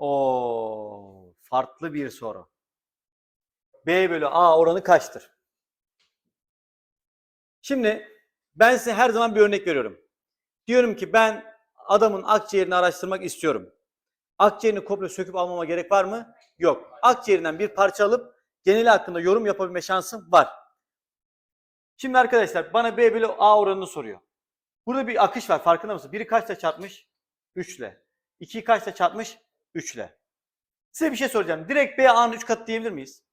O farklı bir soru. B bölü A oranı kaçtır? Şimdi ben size her zaman bir örnek veriyorum. Diyorum ki ben adamın akciğerini araştırmak istiyorum. Akciğerini komple söküp almama gerek var mı? Yok. Akciğerinden bir parça alıp geneli hakkında yorum yapabilme şansım var. Şimdi arkadaşlar bana B bölü A oranını soruyor. Burada bir akış var farkında mısın? Biri kaçla çarpmış? 3 ile. 2'yi kaçla çarpmış? 3 ile. Size bir şey soracağım. Direkt B A'nın 3 katı diyebilir miyiz?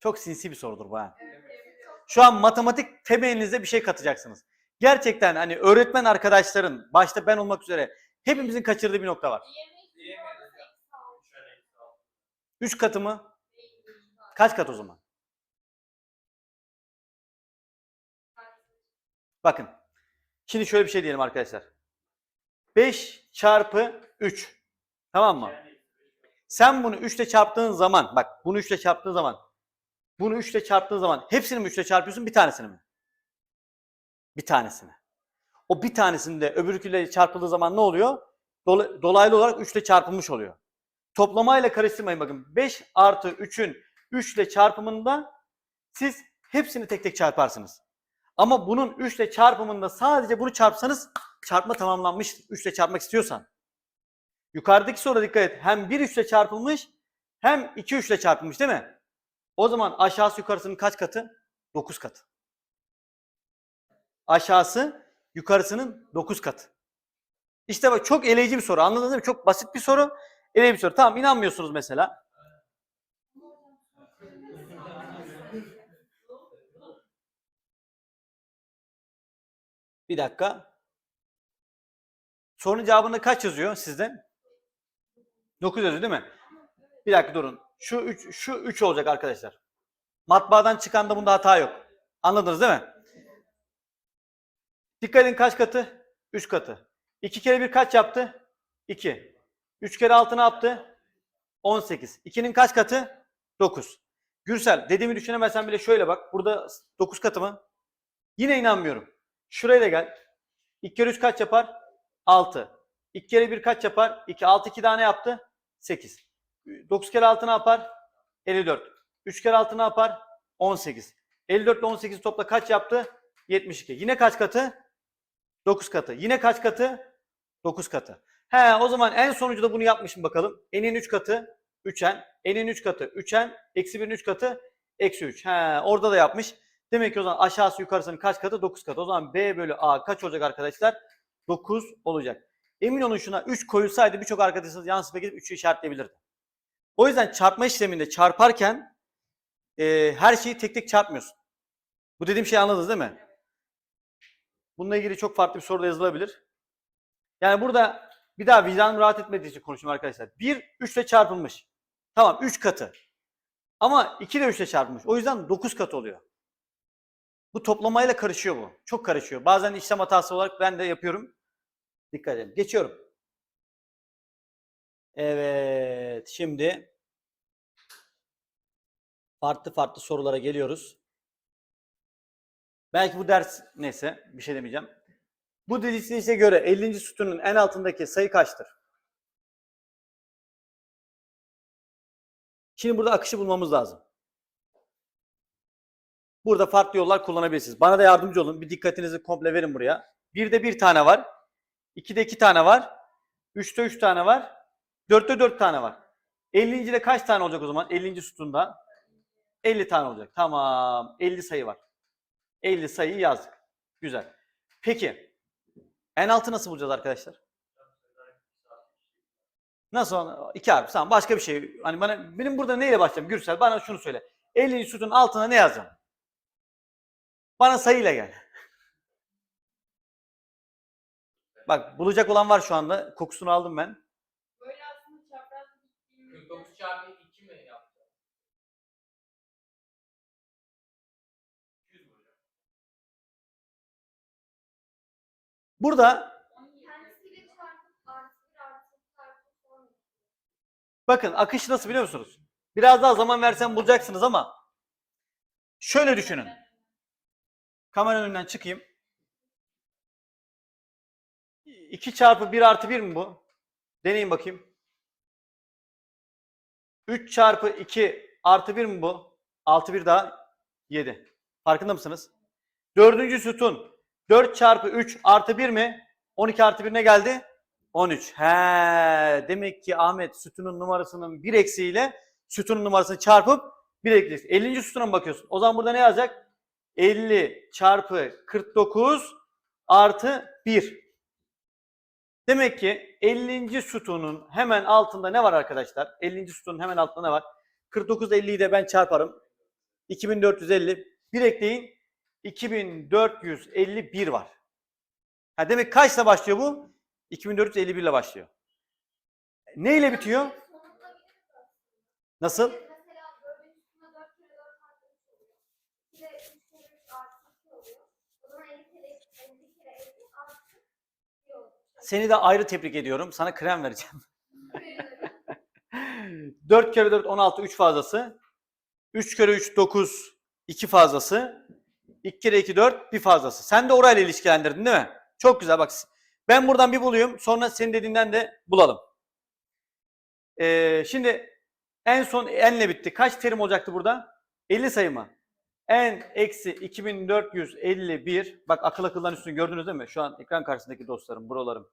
Çok sinsi bir sorudur bu ha. Şu an matematik temelinize bir şey katacaksınız. Gerçekten hani öğretmen arkadaşların, başta ben olmak üzere hepimizin kaçırdığı bir nokta var. 3 katı mı? Kaç kat o zaman? Bakın. Şimdi şöyle bir şey diyelim arkadaşlar. 5 çarpı 3. Tamam mı? Sen bunu 3 ile çarptığın zaman, bak bunu 3 ile çarptığın zaman, bunu 3 ile çarptığın zaman hepsini mi 3 ile çarpıyorsun, bir tanesini mi? Bir tanesini. O bir tanesinde öbürküyle çarpıldığı zaman ne oluyor? Dola- dolaylı olarak 3 ile çarpılmış oluyor. Toplamayla karıştırmayın bakın. 5 artı 3'ün 3 ile çarpımında siz hepsini tek tek çarparsınız. Ama bunun 3 ile çarpımında sadece bunu çarpsanız çarpma tamamlanmıştır. 3 ile çarpmak istiyorsan. Yukarıdaki soruya dikkat et. Hem 1 3 ile çarpılmış hem 2 3 ile çarpılmış değil mi? O zaman aşağısı yukarısının kaç katı? 9 katı. Aşağısı yukarısının 9 katı. İşte bak çok eleyici bir soru. Anladınız mi? Çok basit bir soru. Eleyici bir soru. Tamam inanmıyorsunuz mesela. Bir dakika. Sorunun cevabında kaç yazıyor sizde? 9 yazıyor değil mi? Bir dakika durun. Şu 3 şu 3 olacak arkadaşlar. Matbaadan çıkan da bunda hata yok. Anladınız değil mi? Dikkat edin kaç katı? 3 katı. 2 kere 1 kaç yaptı? 2. 3 kere 6 ne yaptı? 18. 2'nin kaç katı? 9. Gürsel dediğimi düşünemezsen bile şöyle bak. Burada 9 katı mı? Yine inanmıyorum. Şuraya da gel. 2 kere 3 kaç yapar? 6. 2 kere 1 kaç yapar? 2. 6 2 daha ne yaptı? 8. 9 kere 6 ne yapar? 54. 3 kere 6 ne yapar? 18. 54 ile 18 topla kaç yaptı? 72. Yine kaç katı? 9 katı. Yine kaç katı? 9 katı. He o zaman en sonucu da bunu yapmışım bakalım. N'in 3 katı 3n. N'in 3 katı 3n. Eksi 1'in 3 katı eksi 3. He orada da yapmış. Demek ki o zaman aşağısı yukarısının kaç katı? 9 katı. O zaman B bölü A kaç olacak arkadaşlar? 9 olacak. Emin olun şuna 3 koyulsaydı birçok arkadaşınız yan sınıfa gidip 3'ü işaretleyebilirdi. O yüzden çarpma işleminde çarparken e, her şeyi tek tek çarpmıyorsun. Bu dediğim şeyi anladınız değil mi? Bununla ilgili çok farklı bir soru da yazılabilir. Yani burada bir daha vicdanım rahat etmediği için konuşuyorum arkadaşlar. 1 3 ile çarpılmış. Tamam 3 katı. Ama 2 de 3 ile çarpılmış. O yüzden 9 katı oluyor. Bu toplamayla karışıyor bu. Çok karışıyor. Bazen işlem hatası olarak ben de yapıyorum. Dikkat edin. Geçiyorum. Evet. Şimdi farklı farklı sorulara geliyoruz. Belki bu ders neyse bir şey demeyeceğim. Bu dizilişe göre 50. sütunun en altındaki sayı kaçtır? Şimdi burada akışı bulmamız lazım. Burada farklı yollar kullanabilirsiniz. Bana da yardımcı olun. Bir dikkatinizi komple verin buraya. Birde bir tane var. İkide iki tane var. Üçte üç tane var. Dörtte dört tane var. 50. de kaç tane olacak o zaman? 50. sütunda 50 tane olacak. Tamam. 50 sayı var. 50 sayıyı yazdık. Güzel. Peki. En altı nasıl bulacağız arkadaşlar? Nasıl? 2 harf. Tamam. Başka bir şey. Hani bana benim burada neyle başlayacağım? Gürsel bana şunu söyle. 50. sütun altına ne yazacağım? Bana sayıyla gel. Bak bulacak olan var şu anda. Kokusunu aldım ben. Böyle aslında çapraz gittiğimizde 49 çarpı 2 mi yapacağız? 200 mü hocam? Burada onun kendisiyle çarpıp artı bir artı bir çarpıp sonra bakın akış nasıl biliyor musunuz? Biraz daha zaman versem bulacaksınız ama şöyle düşünün. Kamera önünden çıkayım. 2 çarpı 1 artı 1 mi bu? Deneyin bakayım. 3 çarpı 2 artı 1 mi bu? 6 1 daha 7. Farkında mısınız? Dördüncü sütun 4 çarpı 3 artı 1 mi? 12 artı 1 ne geldi? 13. He, demek ki Ahmet sütunun numarasının bir eksiğiyle sütunun numarasını çarpıp bir ekleyeceksin. 50. sütuna mı bakıyorsun? O zaman burada ne yazacak? 50 çarpı 49 artı 1. Demek ki 50. sütunun hemen altında ne var arkadaşlar? 50. sütunun hemen altında ne var? 49 ile 50'yi de ben çarparım. 2450. Bir ekleyin. 2451 var. Ha demek kaçla başlıyor bu? 2451 ile başlıyor. Ne ile bitiyor? Nasıl? Mesela dördüncü üstüne dört kere dört artı üç oluyor. Bir de üç kere üç artı iki oluyor. O zaman elli kere elli kere elli artı bir oluyor. Seni de ayrı tebrik ediyorum. Sana krem vereceğim. 4 kere 4 16 3 fazlası. 3 kere 3 9 2 fazlası. 2 kere 2 4 bir fazlası. Sen de orayla ilişkilendirdin değil mi? Çok güzel bak. Ben buradan bir bulayım. Sonra senin dediğinden de bulalım. Ee, şimdi en son n'le bitti. Kaç terim olacaktı burada? 50 sayı mı? N eksi 2451. Bak akıl akıldan üstünü gördünüz değil mi? Şu an ekran karşısındaki dostlarım, buralarım.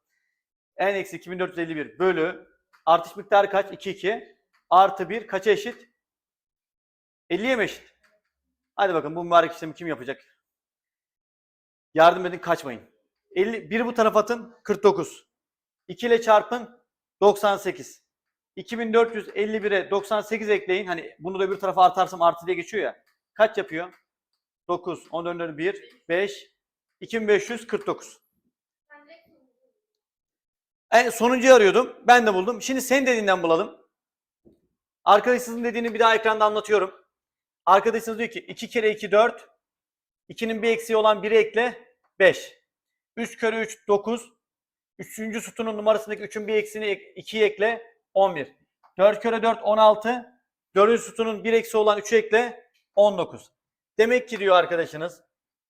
n eksi 2451 bölü artış miktarı kaç? 2 2. Artı 1 kaça eşit? 50'ye mi eşit? Hadi bakın bu mübarek işlemi kim yapacak? Yardım edin kaçmayın. 50, 1 bu tarafa atın 49. 2 ile çarpın 98. 2451'e 98 ekleyin. Hani bunu da bir tarafa artarsam artı diye geçiyor ya. Kaç yapıyor? 9, 10 döndürün 1, 5, 2549. Sen direkt sonucu En sonuncuyu arıyordum. Ben de buldum. Şimdi senin dediğinden bulalım. Arkadaşınızın dediğini bir daha ekranda anlatıyorum. Arkadaşınız diyor ki 2 kere 2 4. 2'nin bir eksiği olan 1'i ekle 5. 3 kere 3 9. Üçüncü sütunun numarasındaki 3'ün bir eksiğini 2'yi ekle 11. 4 kere 4 16. Dördüncü sütunun bir eksiği olan 3'ü ekle 19. Demek ki diyor arkadaşınız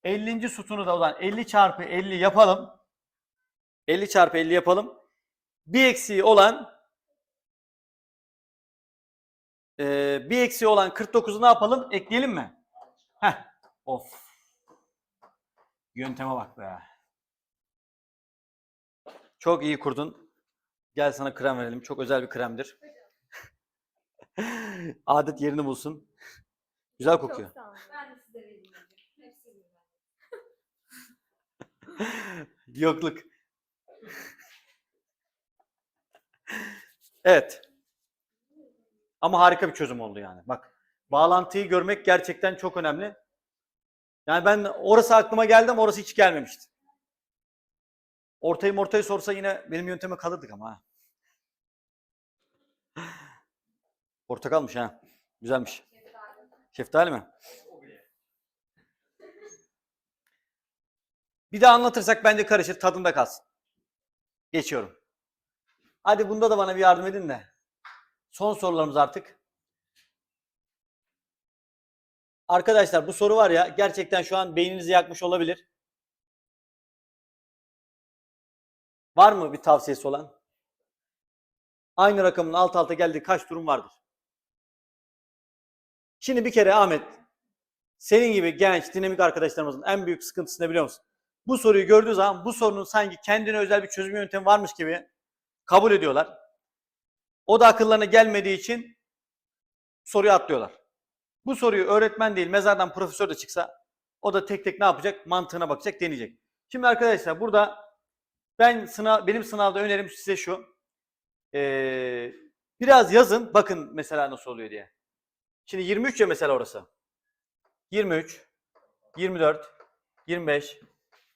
50. sütunu da olan 50 çarpı 50 yapalım. 50 çarpı 50 yapalım. Bir eksiği olan eee, bir eksiği olan 49'u ne yapalım? Ekleyelim mi? Heh. Of. Yönteme bak be. Çok iyi kurdun. Gel sana krem verelim. Çok özel bir kremdir. Adet yerini bulsun. Güzel kokuyor. Çok sağ olun. Ben de size vereyim. hadi. Hepsini ben. Yokluk. evet. Ama harika bir çözüm oldu yani. Bak bağlantıyı görmek gerçekten çok önemli. Yani ben orası aklıma geldi ama orası hiç gelmemişti. Ortayı ortayı sorsa yine benim yönteme kalırdık ama ha. Portakalmış ha. Güzelmiş. Şeftali mi? Bir daha anlatırsak bence karışır, tadında kalsın. Geçiyorum. Hadi bunda da bana bir yardım edin de. Son sorularımız artık. Arkadaşlar bu soru var ya gerçekten şu an beyninizi yakmış olabilir. Var mı bir tavsiyesi olan? Aynı rakamın alt alta geldiği kaç durum vardır? Şimdi bir kere Ahmet, senin gibi genç, dinamik arkadaşlarımızın en büyük sıkıntısı ne biliyor musun? Bu soruyu gördüğü zaman bu sorunun sanki kendine özel bir çözüm yöntemi varmış gibi kabul ediyorlar. O da akıllarına gelmediği için soruyu atlıyorlar. Bu soruyu öğretmen değil, mezardan profesör de çıksa o da tek tek ne yapacak? Mantığına bakacak, deneyecek. Şimdi arkadaşlar burada ben sınav, benim sınavda önerim size şu. Ee, biraz yazın, bakın mesela nasıl oluyor diye. Şimdi 23 ya mesela orası. 23, 24, 25,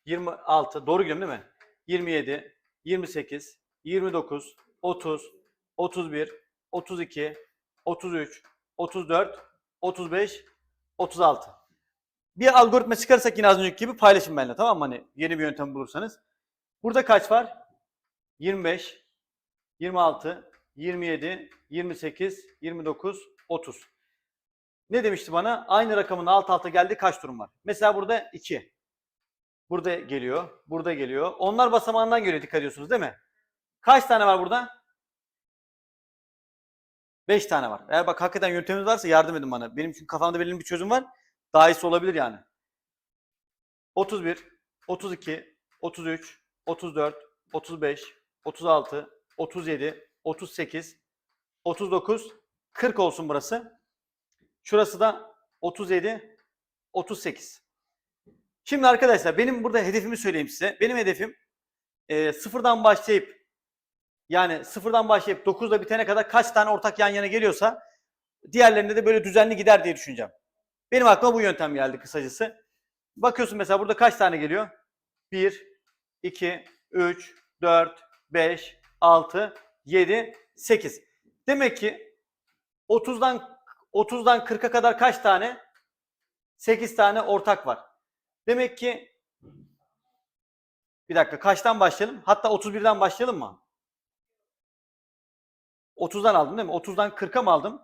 26, doğru gidiyorum değil mi? 27, 28, 29, 30, 31, 32, 33, 34, 35, 36. Bir algoritma çıkarsak yine az önceki gibi paylaşın benimle tamam mı? Hani yeni bir yöntem bulursanız. Burada kaç var? 25, 26, 27, 28, 29, 30. Ne demişti bana? Aynı rakamın alt alta geldiği kaç durum var? Mesela burada 2. Burada geliyor. Burada geliyor. Onlar basamağından geliyor dikkat ediyorsunuz değil mi? Kaç tane var burada? 5 tane var. Eğer bak hakikaten yönteminiz varsa yardım edin bana. Benim çünkü kafamda belirli bir çözüm var. Daha iyisi olabilir yani. 31, 32, 33, 34, 35, 36, 37, 38, 39, 40 olsun burası. Şurası da 37, 38. Şimdi arkadaşlar benim burada hedefimi söyleyeyim size. Benim hedefim e, sıfırdan başlayıp yani sıfırdan başlayıp 9'da bitene kadar kaç tane ortak yan yana geliyorsa diğerlerinde de böyle düzenli gider diye düşüneceğim. Benim aklıma bu yöntem geldi kısacası. Bakıyorsun mesela burada kaç tane geliyor? 1, 2, 3, 4, 5, 6, 7, 8. Demek ki 30'dan 30'dan 40'a kadar kaç tane? 8 tane ortak var. Demek ki bir dakika kaçtan başlayalım? Hatta 31'den başlayalım mı? 30'dan aldım değil mi? 30'dan 40'a mı aldım?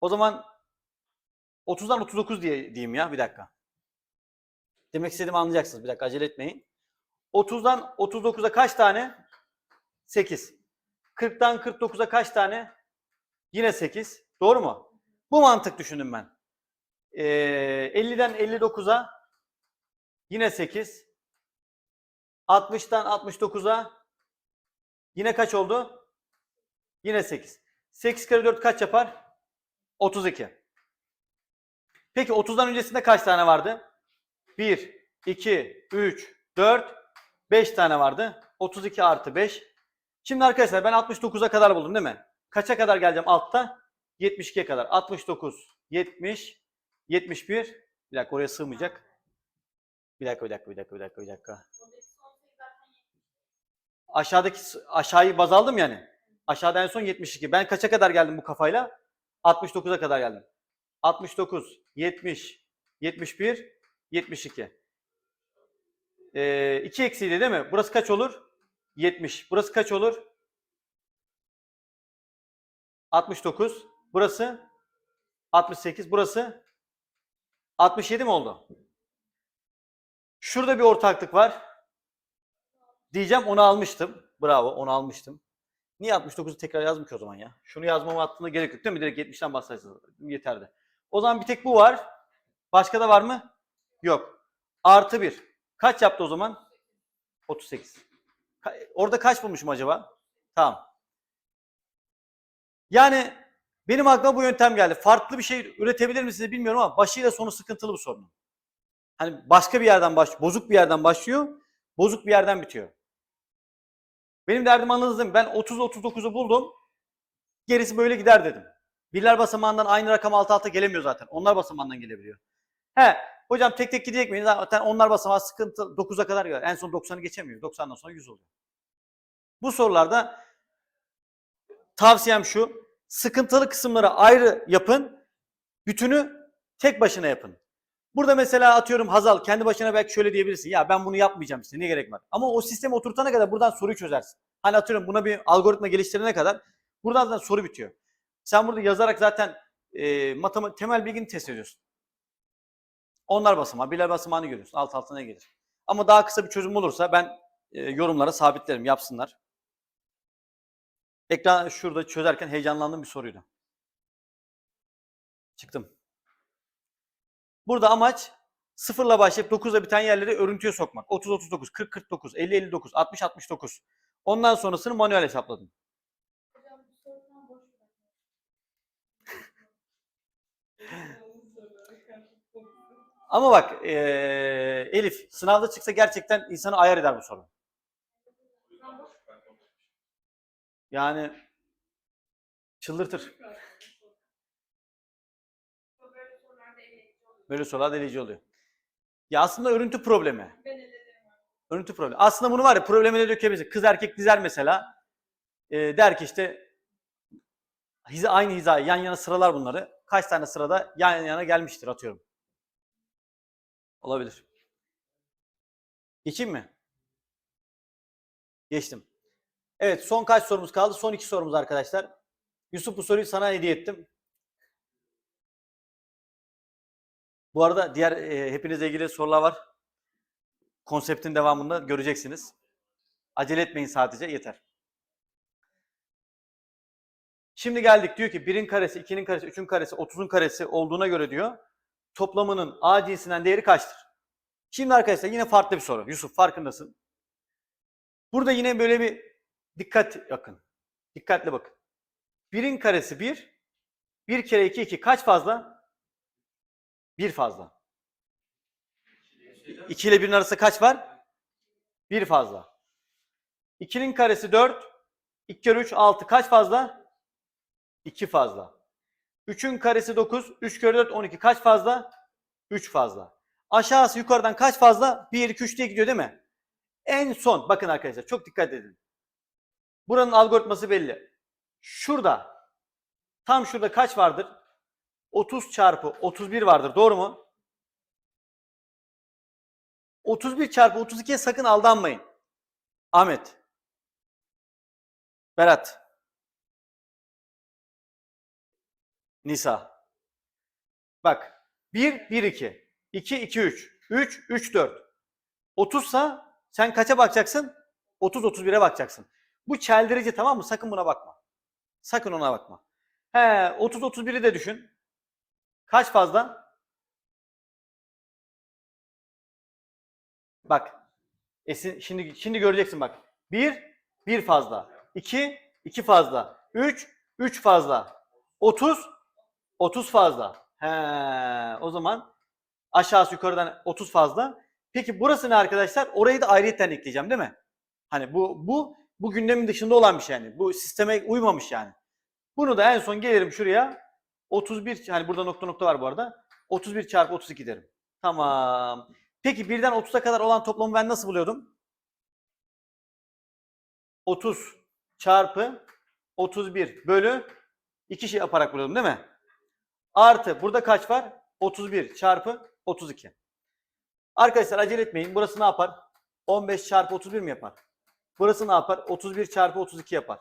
O zaman 30'dan 39 diye diyeyim ya bir dakika. Demek istediğimi anlayacaksınız. Bir dakika acele etmeyin. 30'dan 39'a kaç tane? 8. 40'tan 49'a kaç tane? Yine 8. Doğru mu? Bu mantık düşündüm ben. Ee, 50'den 59'a yine 8. 60'tan 69'a yine kaç oldu? Yine 8. 8 kere 4 kaç yapar? 32. Peki 30'dan öncesinde kaç tane vardı? 1, 2, 3, 4, 5 tane vardı. 32 artı 5. Şimdi arkadaşlar ben 69'a kadar buldum değil mi? Kaça kadar geleceğim altta? 72'ye kadar. 69, 70, 71. Bir dakika oraya sığmayacak. Bir dakika, bir dakika, bir dakika, bir dakika, bir dakika. Aşağıdaki aşağıyı baz aldım yani. Aşağıda en son 72. Ben kaça kadar geldim bu kafayla? 69'a kadar geldim. 69, 70, 71, 72. Ee, 2 eksiğiydi değil mi? Burası kaç olur? 70. Burası kaç olur? 69. Burası 68. Burası 67 mi oldu? Şurada bir ortaklık var. Diyeceğim onu almıştım. Bravo onu almıştım. Niye 69'u tekrar yazdım ki o zaman ya? Şunu yazmama aklına gerek yok değil mi? Direkt 70'ten bahsetseniz yeterdi. O zaman bir tek bu var. Başka da var mı? Yok. Artı 1. Kaç yaptı o zaman? 38. Ka- Orada kaç bulmuşum acaba? Tamam. Yani benim aklıma bu yöntem geldi. Farklı bir şey üretebilir misiniz bilmiyorum ama başıyla sonu sıkıntılı bu sorunun. Hani başka bir yerden baş, bozuk bir yerden başlıyor, bozuk bir yerden bitiyor. Benim derdim anladınız değil mi? Ben 30-39'u buldum. Gerisi böyle gider dedim. Birler basamağından aynı rakam alt alta gelemiyor zaten. Onlar basamağından gelebiliyor. He, hocam tek tek gidecek miyiz? Zaten onlar basamağı sıkıntı 9'a kadar gelir. En son 90'ı geçemiyor. 90'dan sonra 100 oluyor. Bu sorularda tavsiyem şu. Sıkıntılı kısımları ayrı yapın. Bütünü tek başına yapın. Burada mesela atıyorum Hazal kendi başına belki şöyle diyebilirsin. Ya ben bunu yapmayacağım işte ne gerek var. Ama o sistemi oturtana kadar buradan soruyu çözersin. Hani atıyorum buna bir algoritma geliştirene kadar buradan zaten soru bitiyor. Sen burada yazarak zaten e, matematik temel bilgini test ediyorsun. Onlar basamağı, birler basamağını görüyorsun. Alt altına gelir. Ama daha kısa bir çözüm olursa ben e, yorumlara sabitlerim, yapsınlar. Ekran şurada çözerken heyecanlandığım bir soruydu. Çıktım. Burada amaç sıfırla başlayıp 9'la biten yerleri örüntüye sokmak. 30 39, 40 49, 50 59, 60 69. Ondan sonrasını manuel hesapladım. Ama bak eee, Elif sınavda çıksa gerçekten insanı ayar eder bu soru. Yani çıldırtır. Böyle sorular delici oluyor. Ya aslında örüntü problemi. Örüntü problemi. Aslında bunu var ya probleme de dökebiliriz. Kız erkek dizer mesela. Eee, der ki işte hiza, aynı hizayı yan yana sıralar bunları. Kaç tane sırada yan yana gelmiştir atıyorum. Olabilir. Geçeyim mi? Geçtim. Evet son kaç sorumuz kaldı? Son iki sorumuz arkadaşlar. Yusuf bu soruyu sana hediye ettim. Bu arada diğer e, hepinizle ilgili sorular var. Konseptin devamında göreceksiniz. Acele etmeyin sadece yeter. Şimdi geldik diyor ki 1'in karesi, 2'nin karesi, 3'ün karesi, 30'un karesi olduğuna göre diyor toplamının A cinsinden değeri kaçtır? Şimdi arkadaşlar yine farklı bir soru. Yusuf farkındasın. Burada yine böyle bir dikkat yakın. Dikkatli bakın. 1'in karesi 1. 1 kere 2 2 kaç fazla? 1 fazla. 2 ile 1'in arasında kaç var? 1 fazla. 2'nin karesi 4. 2 kere 3 6 kaç fazla? 2 fazla. 3'ün karesi 9. 3 kere 4 12 kaç fazla? 3 fazla. Aşağısı yukarıdan kaç fazla? 1 2 3 diye gidiyor değil mi? En son bakın arkadaşlar çok dikkat edin. Buranın algoritması belli. Şurada tam şurada kaç vardır? 30 çarpı 31 vardır. Doğru mu? 31 çarpı 32'ye sakın aldanmayın. Ahmet. Berat. Nisa. Bak. 1, 1, 2. 2, 2, 3. 3, 3, 4. 30 sa sen kaça bakacaksın? 30, 31'e bakacaksın. Bu çeldirici tamam mı? Sakın buna bakma. Sakın ona bakma. He, 30, 31'i de düşün. Kaç fazla? Bak. Esin, şimdi şimdi göreceksin bak. 1 1 fazla. 2 2 fazla. 3 3 fazla. 30 30 fazla. He, o zaman aşağısı yukarıdan 30 fazla. Peki burası ne arkadaşlar? Orayı da ayrıyetten ekleyeceğim değil mi? Hani bu bu bu gündemin dışında olan bir şey yani. Bu sisteme uymamış yani. Bunu da en son gelirim şuraya. 31 hani burada nokta nokta var bu arada. 31 çarpı 32 derim. Tamam. Peki birden 30'a kadar olan toplamı ben nasıl buluyordum? 30 çarpı 31 bölü 2 şey yaparak buluyordum değil mi? Artı burada kaç var? 31 çarpı 32. Arkadaşlar acele etmeyin. Burası ne yapar? 15 çarpı 31 mi yapar? Burası ne yapar? 31 çarpı 32 yapar.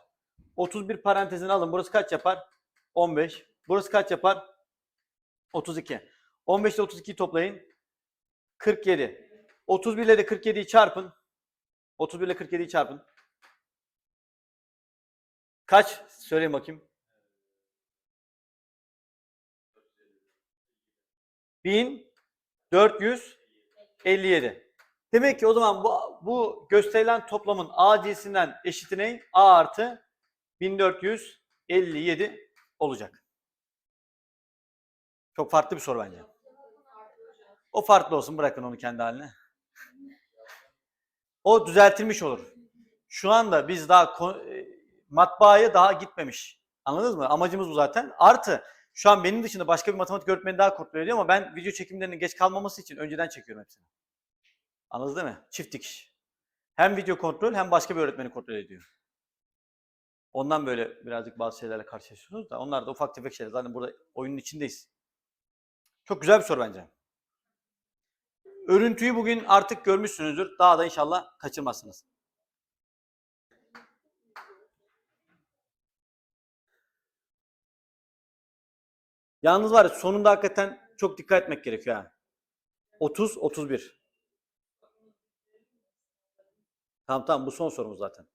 31 parantezini alın. Burası kaç yapar? 15. Burası kaç yapar? 32. 15 ile 32'yi toplayın. 47. 31 ile de 47'yi çarpın. 31 ile 47'yi çarpın. Kaç? Söyleyin bakayım. 1457. Demek ki o zaman bu, bu gösterilen toplamın A cinsinden eşiti ne? A artı 1457 olacak. Çok farklı bir soru bence. O farklı olsun bırakın onu kendi haline. O düzeltilmiş olur. Şu anda biz daha e, matbaaya daha gitmemiş. Anladınız mı? Amacımız bu zaten. Artı şu an benim dışında başka bir matematik öğretmeni daha kontrol ediyor ama ben video çekimlerinin geç kalmaması için önceden çekiyorum hepsini. Anladınız değil mi? Çift dikiş. Hem video kontrol hem başka bir öğretmeni kontrol ediyor. Ondan böyle birazcık bazı şeylerle karşılaşıyorsunuz da onlar da ufak tefek şeyler. Zaten burada oyunun içindeyiz. Çok güzel bir soru bence. Örüntüyü bugün artık görmüşsünüzdür. Daha da inşallah kaçırmazsınız. Yalnız var ya sonunda hakikaten çok dikkat etmek gerekiyor ha. 30 31. Tamam tamam bu son sorumuz zaten.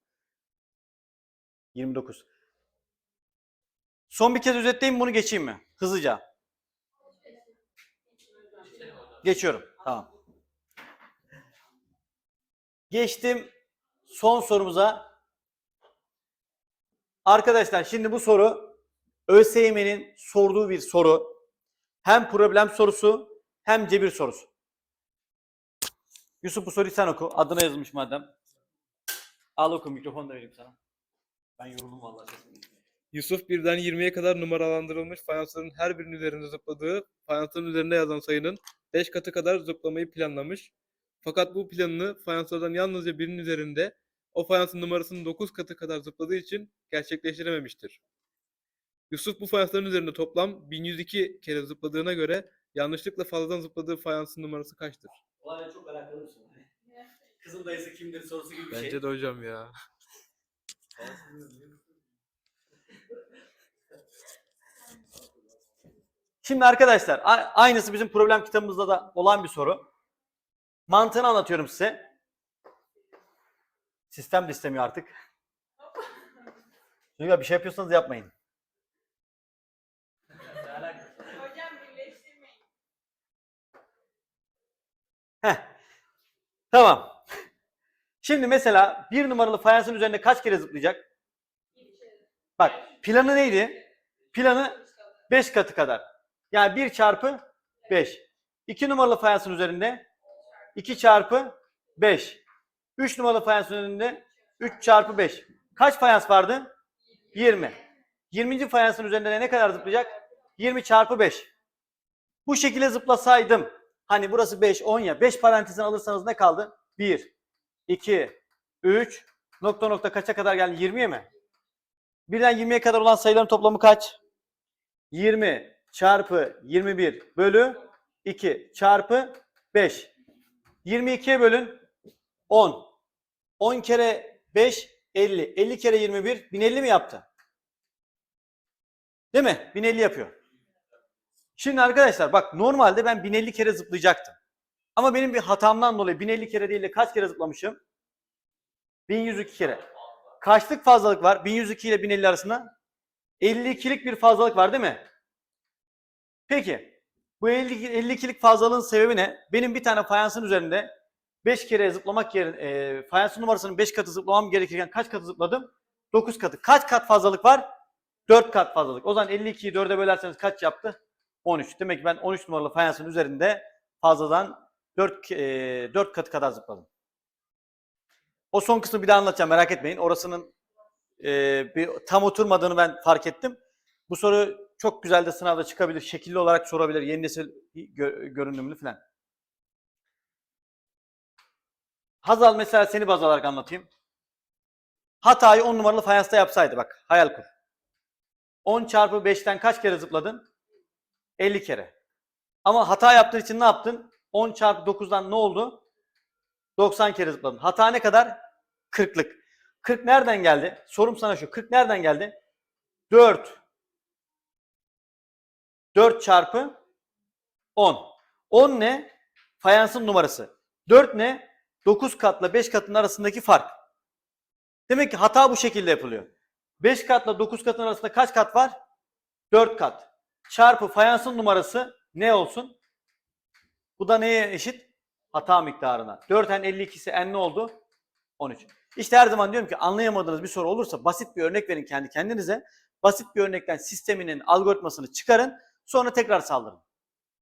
29. Son bir kez özetleyeyim bunu geçeyim mi? Hızlıca. Geçiyorum. Tamam. Geçtim son sorumuza. Arkadaşlar şimdi bu soru ÖSYM'nin sorduğu bir soru. Hem problem sorusu hem cebir sorusu. Yusuf bu soruyu sen oku. Adına yazılmış madem. Al oku mikrofonu da vereyim sana. Ben yoruldum vallahi. Yusuf birden 20'ye kadar numaralandırılmış fayansların her birinin üzerinde zıpladığı fayansların üzerinde yazan sayının 5 katı kadar zıplamayı planlamış. Fakat bu planını fayanslardan yalnızca birinin üzerinde o fayansın numarasının 9 katı kadar zıpladığı için gerçekleştirememiştir. Yusuf bu fayansların üzerinde toplam 1102 kere zıpladığına göre yanlışlıkla fazladan zıpladığı fayansın numarası kaçtır? Olayla çok alakalı bir soru. Kızın dayısı kimdir sorusu gibi bir şey. Bence de hocam ya. Şimdi arkadaşlar aynısı bizim problem kitabımızda da olan bir soru. Mantığını anlatıyorum size. Sistem de istemiyor artık. Çocuklar bir şey yapıyorsanız yapmayın. Hocam birleştirmeyin. Heh. Tamam. Şimdi mesela bir numaralı fayansın üzerinde kaç kere zıplayacak? Bak planı neydi? Planı 5 katı kadar. Yani 1 çarpı 5. 2 numaralı fayansın üzerinde 2 çarpı 5. 3 numaralı fayansın üzerinde 3 çarpı 5. Kaç fayans vardı? 20. 20. fayansın üzerinde de ne kadar zıplayacak? 20 çarpı 5. Bu şekilde zıplasaydım hani burası 5, 10 ya 5 parantezini alırsanız ne kaldı? 1, 2, 3, nokta nokta kaça kadar geldi? 20'ye mi? Birden 20'ye kadar olan sayıların toplamı kaç? 20 çarpı 21 bölü 2 çarpı 5. 22'ye bölün 10. 10 kere 5 50. 50 kere 21 1050 mi yaptı? Değil mi? 1050 yapıyor. Şimdi arkadaşlar bak normalde ben 1050 kere zıplayacaktım. Ama benim bir hatamdan dolayı 1050 kere değil de kaç kere zıplamışım? 1102 kere. Kaçlık fazlalık var 1102 ile 1050 arasında? 52'lik bir fazlalık var değil mi? Peki bu 50, 52'lik fazlalığın sebebi ne? Benim bir tane fayansın üzerinde 5 kere zıplamak yerine e, fayansın numarasının 5 katı zıplamam gerekirken kaç katı zıpladım? 9 katı. Kaç kat fazlalık var? 4 kat fazlalık. O zaman 52'yi 4'e bölerseniz kaç yaptı? 13. Demek ki ben 13 numaralı fayansın üzerinde fazladan 4, e, 4 katı kadar zıpladım. O son kısmı bir daha anlatacağım merak etmeyin. Orasının e, bir tam oturmadığını ben fark ettim. Bu soru çok güzel de sınavda çıkabilir. Şekilli olarak sorabilir. Yeni nesil gö- görünümlü falan. Hazal mesela seni baz alarak anlatayım. Hatayı 10 numaralı fayansta yapsaydı bak hayal kur. 10 çarpı 5'ten kaç kere zıpladın? 50 kere. Ama hata yaptığın için ne yaptın? 10 çarpı 9'dan ne oldu? 90 kere zıpladın. Hata ne kadar? 40'lık. 40 nereden geldi? Sorum sana şu. 40 nereden geldi? 4. 4 çarpı 10. 10 ne? Fayansın numarası. 4 ne? 9 katla 5 katın arasındaki fark. Demek ki hata bu şekilde yapılıyor. 5 katla 9 katın arasında kaç kat var? 4 kat. Çarpı fayansın numarası ne olsun? Bu da neye eşit? Hata miktarına. 4n 52'si n ne oldu? 13. İşte her zaman diyorum ki anlayamadığınız bir soru olursa basit bir örnek verin kendi kendinize. Basit bir örnekten sisteminin algoritmasını çıkarın. Sonra tekrar saldırın.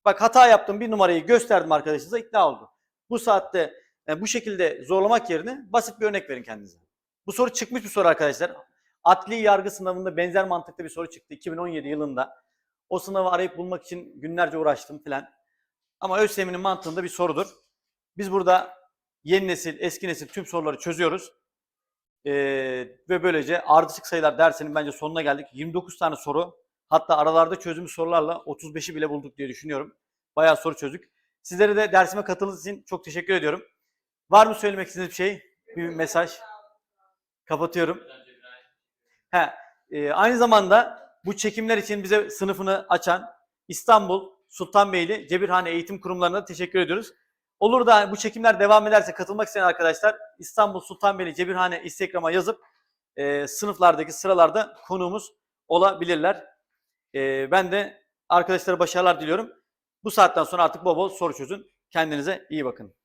Bak hata yaptım bir numarayı gösterdim arkadaşınıza ikna oldu. Bu saatte e, bu şekilde zorlamak yerine basit bir örnek verin kendinize. Bu soru çıkmış bir soru arkadaşlar. Adli yargı sınavında benzer mantıkta bir soru çıktı 2017 yılında. O sınavı arayıp bulmak için günlerce uğraştım filan. Ama ÖSYM'nin mantığında bir sorudur. Biz burada yeni nesil, eski nesil tüm soruları çözüyoruz. Ee, ve böylece ardışık sayılar dersinin bence sonuna geldik. 29 tane soru. Hatta aralarda çözümlü sorularla 35'i bile bulduk diye düşünüyorum. Bayağı soru çözdük. Sizlere de dersime katıldığınız için çok teşekkür ediyorum. Var mı söylemek istediğiniz bir şey? Bir mesaj. Kapatıyorum. He, e, aynı zamanda bu çekimler için bize sınıfını açan İstanbul Sultanbeyli Cebirhane Eğitim Kurumlarına teşekkür ediyoruz. Olur da bu çekimler devam ederse katılmak isteyen arkadaşlar İstanbul Sultanbeyli Cebirhane Instagram'a yazıp e, sınıflardaki sıralarda konuğumuz olabilirler. E, ben de arkadaşlara başarılar diliyorum. Bu saatten sonra artık bol bol soru çözün. Kendinize iyi bakın.